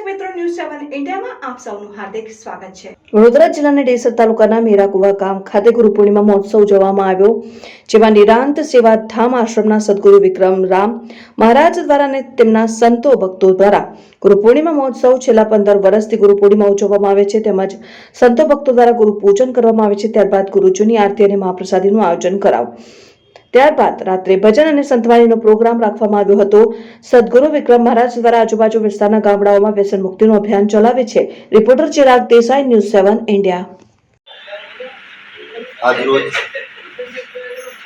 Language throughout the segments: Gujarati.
તેમના સંતો ભક્તો દ્વારા ગુરુ પૂર્ણિમા મહોત્સવ છેલ્લા પંદર વર્ષથી ગુરુ પૂર્ણિમા ઉજવવામાં આવે છે. તેમજ સંતો ભક્તો દ્વારા ગુરુ પૂજન કરવામાં આવે છે. ત્યારબાદ ગુરુજીની આરતી અને મહાપ્રસાદીનું આયોજન કરાવ. ત્યારબાદ રાત્રે ભજન અને સંતવાણીનો પ્રોગ્રામ રાખવામાં આવ્યો હતો. સદગુરુ વિક્રમ મહારાજ દ્વારા આજુબાજુ વિસ્તારના ગામડાઓમાં વ્યસન મુક્તિનું અભિયાન ચલાવે છે. Reporter Chirag Desai, news seven, India. આજરોજ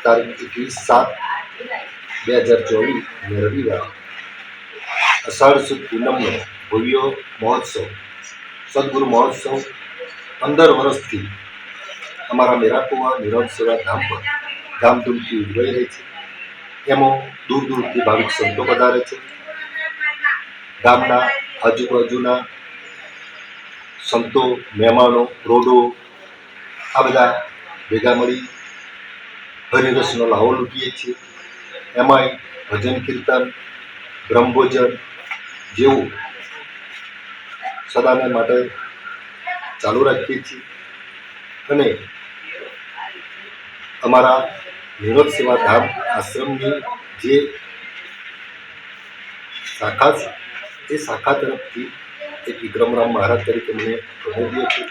તારીખ એકવીસ સાત બે હજાર ચોવીસ રવિવાર અષાઢ સુદ પૂનમનો ભવ્ય મહોત્સવ, સદગુરુ મહોત્સવ પંદર વર્ષથી અમારા મેરાકુવા નિરવ સેવા ધામ પર ધામધૂમથી ઉજવાઈ રહી છે. એમાં દૂર દૂરથી ભાવિક સંતો પધારે છે. ગામના આજુબાજુના સંતો, મહેમાનો, રોડો આ બધા ભેગા મળી હરિરસનો લાહો લૂંટીએ છીએ. એમાંય ભજન કીર્તન, બ્રહ્મભોજન જેવું સદાને માટે ચાલુ રાખીએ છીએ. અને અમારા નિરોધ સેવા ધામ આશ્રમની જે શાખા છે એ શાખા તરફથી એક વિક્રમરામ મહારાજ તરીકે મને પ્રમોદ્યો છે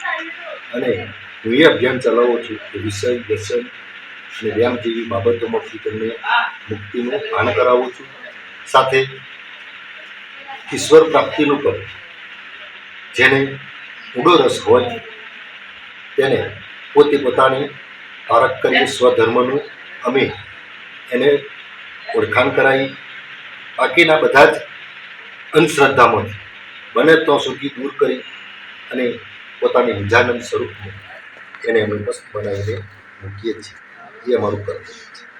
અને હું એ અભિયાન ચલાવું છું કે વિષય દર્શન અને વ્યાયામ જેવી બાબતોમાંથી તેમને મુક્તિનું ભાન કરાવું છું. સાથે ઈશ્વર પ્રાપ્તિનું પણ જેને ઊંડો રસ હોય તેને પોતે પોતાની પારખ કરીને સ્વધર્મનું અમે એને ઓળખાણ કરાવી. બાકીના બધા જ અંધશ્રદ્ધામાંથી બને તો સુધી દૂર કરી અને પોતાની નિજાનંદ સ્વરૂપને એને અમે મસ્ત બનાવીને મૂકીએ છીએ. એ અમારું કર્તવ્ય છે.